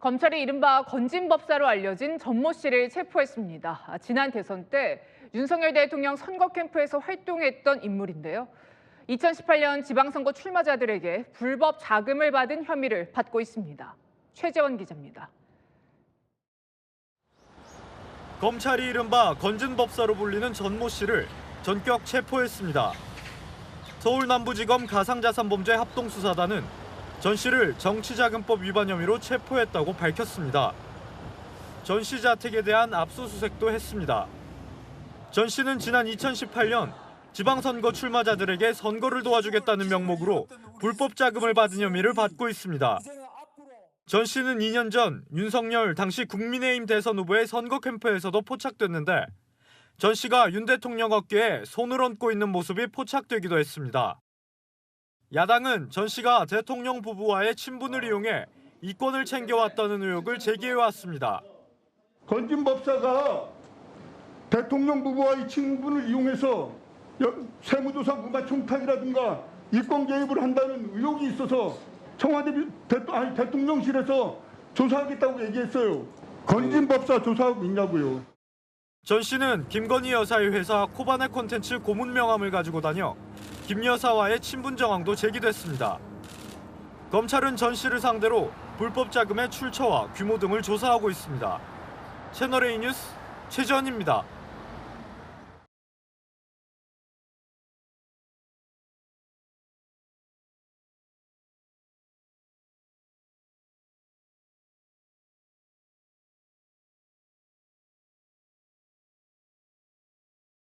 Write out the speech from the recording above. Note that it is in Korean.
검찰이 이른바 건진법사로 알려진 전모 씨를 체포했습니다. 아, 지난 대선 때 윤석열 대통령 선거 캠프에서 활동했던 인물인데요. 2018년 지방선거 출마자들에게 불법 자금을 받은 혐의를 받고 있습니다. 최재원 기자입니다. 검찰이 이른바 건진법사로 불리는 전모 씨를 전격 체포했습니다. 서울 남부지검 가상자산범죄 합동수사단은 전 씨를 정치자금법 위반 혐의로 체포했다고 밝혔습니다. 전 씨 자택에 대한 압수수색도 했습니다. 전 씨는 지난 2018년 지방선거 출마자들에게 선거를 도와주겠다는 명목으로 불법 자금을 받은 혐의를 받고 있습니다. 전 씨는 2년 전 윤석열 당시 국민의힘 대선 후보의 선거 캠프에서도 포착됐는데 전 씨가 윤 대통령 어깨에 손을 얹고 있는 모습이 포착되기도 했습니다. 야당은 전 씨가 대통령 부부와의 친분을 이용해 이권을 챙겨왔다는 의혹을 제기해왔습니다. 건진 법사가 대통령 부부와의 친분을 이용해서 여- 세무조사 무관 청탁이라든가 이권 개입을 한다는 의혹이 있어서 청와대 대, 아니, 대통령실에서 조사하겠다고 얘기했어요. 건진 법사 조사하고 있냐고요. 전 씨는 김건희 여사의 회사 코바네 콘텐츠 고문 명함을 가지고 다녀 김 여사와의 친분 정황도 제기됐습니다. 검찰은 전 씨를 상대로 불법 자금의 출처와 규모 등을 조사하고 있습니다. 채널A 뉴스 최지원입니다.